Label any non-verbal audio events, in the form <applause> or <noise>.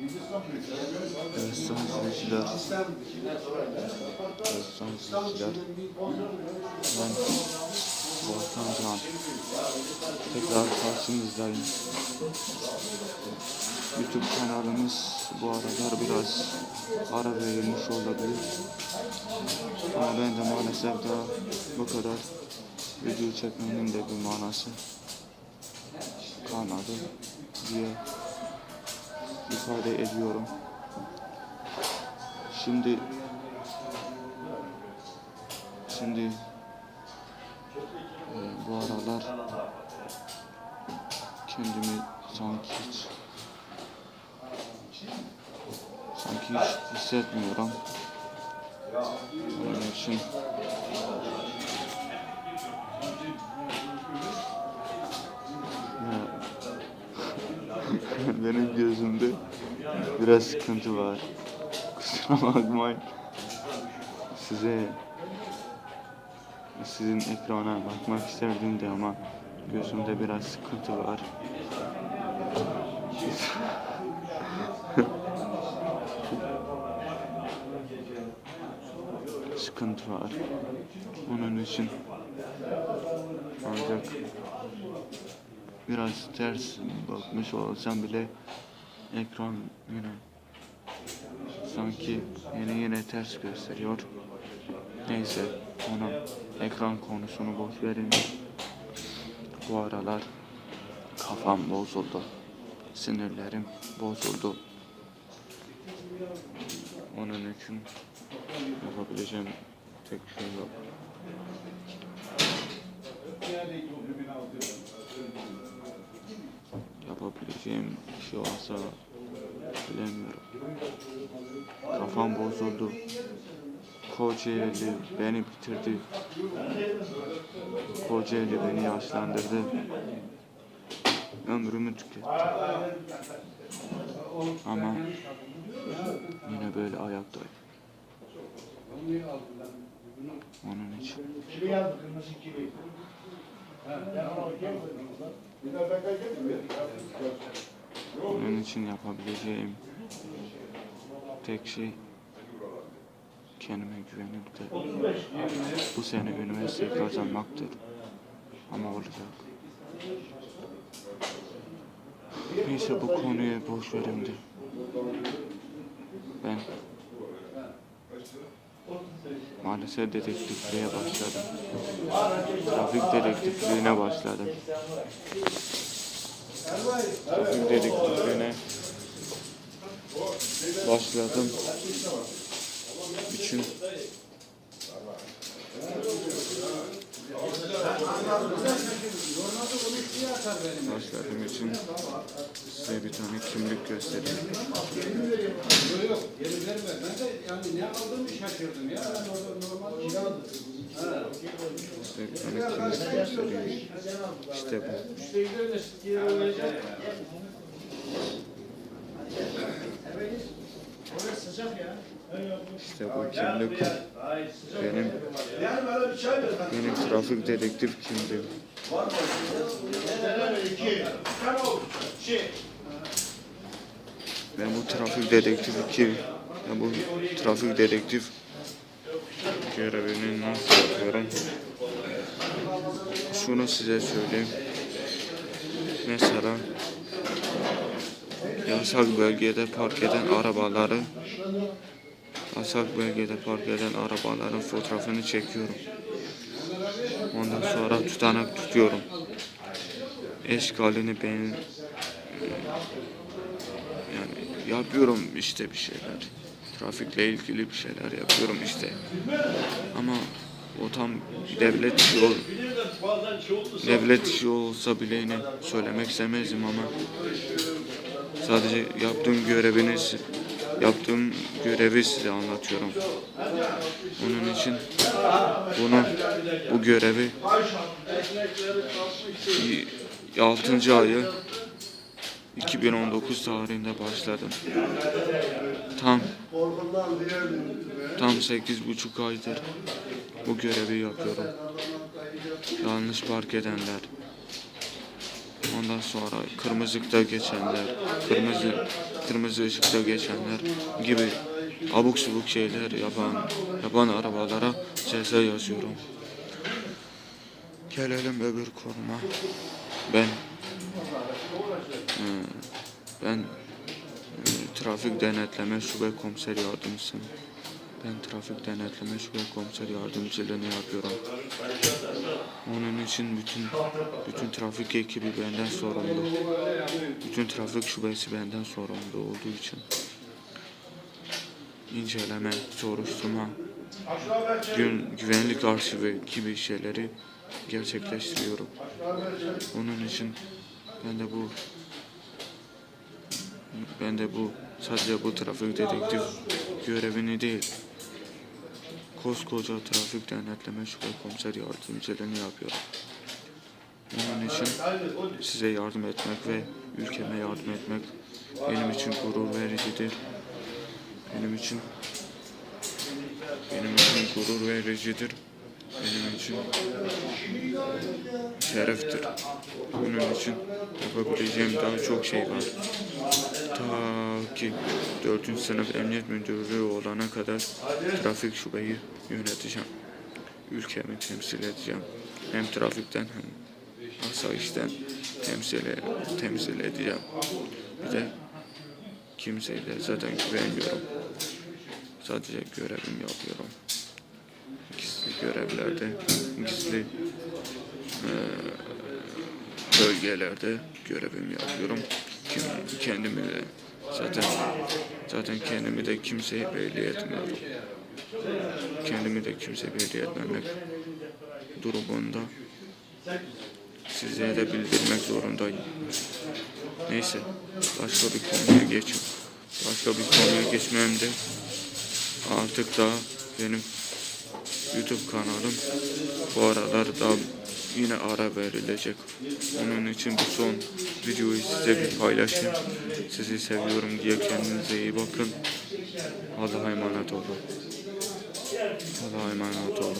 Seyirciler. Evet sayın seyirciler. Ben Volkan Can. Tekrar karşınızdayım. YouTube kanalımız bu aralar biraz ara verilmiş olabilir. Ama ben de maalesef daha bu kadar video çekmenin de bir manası kalmadı diye ifade ediyorum. Şimdi şimdi e, bu aralar kendimi sanki hiç sanki hiç hissetmiyorum. Onun için <laughs> benim gözümde biraz sıkıntı var. <laughs> Kusura bakmayın. Size sizin ekrana bakmak isterdim de ama gözümde biraz sıkıntı var. <laughs> sıkıntı var. Onun için ancak biraz ters bakmış olsam bile ekran yine sanki yine yine ters gösteriyor. Neyse ona ekran konusunu boş verin. Bu aralar kafam bozuldu. Sinirlerim bozuldu. Onun için yapabileceğim tek şey yok. Yapabileceğim bir şey olsa bilemiyorum. Kafam bozuldu. Kocaeli beni bitirdi. Kocaeli beni yaşlandırdı. Ömrümü tüketti. Ama yine böyle ayaktayım. Onun için. Onun için yapabileceğim tek şey kendime güvenip de 35 bu sene üniversiteyi kazanmaktır. Ama olacak. Neyse bu konuyu boş verin. Ben maalesef dedektifliğe başladım. Trafik dedektifliğine başladım. Trafik dedektifliğine başladım. için başladığım için size bir tane kimlik göstereyim. Size bir tane kimlik göstereyim. İşte bu. İşte bu kimlik benim benim trafik dedektif kimliğim. Ben bu trafik dedektif kim? Ben bu trafik dedektif görevini nasıl yapıyorum? Şunu size söyleyeyim. Mesela yasak bölgede park eden arabaları yasak bölgede park eden arabaların fotoğrafını çekiyorum. Ondan sonra tutanak tutuyorum. Eşkalini ben yani yapıyorum işte bir şeyler. Trafikle ilgili bir şeyler yapıyorum işte. Ama o tam devlet işi ol, devlet işi olsa bile yine söylemek istemezdim ama sadece yaptığım görevini yaptığım görevi size anlatıyorum. Onun için bunu bu görevi 6. ayı 2019 tarihinde başladım. Tam tam sekiz buçuk aydır bu görevi yapıyorum. Yanlış park edenler, ondan sonra kırmızıda geçenler, kırmızı kırmızı ışıkta geçenler gibi abuk subuk şeyler yapan yapan arabalara ceza yazıyorum. Gelelim öbür konuma. Ben e, ben e, trafik denetleme şube komiser yardımcısıyım. Ben trafik denetleme şube komiser yardımcılığını yapıyorum. Onun için bütün bütün trafik ekibi benden sorumlu. Bütün trafik şubesi benden sorumlu olduğu için inceleme, soruşturma, gün, güvenlik arşivi gibi şeyleri gerçekleştiriyorum. Onun için ben de bu ben de bu sadece bu trafik dedektif görevini değil koskoca trafik denetleme şube komiser yardımcılığını yapıyorum. Onun için size yardım etmek ve ülkeme yardım etmek benim için gurur vericidir. Benim için benim için gurur vericidir. Benim için şereftir. Bunun için yapabileceğim daha çok şey var. Ta ki 4. sınıf emniyet müdürlüğü olana kadar trafik şubeyi yöneteceğim. Ülkemi temsil edeceğim. Hem trafikten hem asayişten temsil, temsil edeceğim. Bir de kimseye de zaten güvenmiyorum. Sadece görevimi yapıyorum. Gizli görevlerde, gizli eee, bölgelerde görevimi yapıyorum. Kendimi de zaten zaten kendimi de kimseye belli etmiyorum. Kendimi de kimseye belli etmemek durumunda size de bildirmek zorundayım. Neyse başka bir konuya geçeyim. Başka bir konuya geçmem de artık da benim YouTube kanalım bu aralar da yine ara verilecek. Onun için bu son videoyu size bir paylaşayım. Sizi seviyorum diye kendinize iyi bakın. Allah'a emanet olun. Allah'a emanet olun.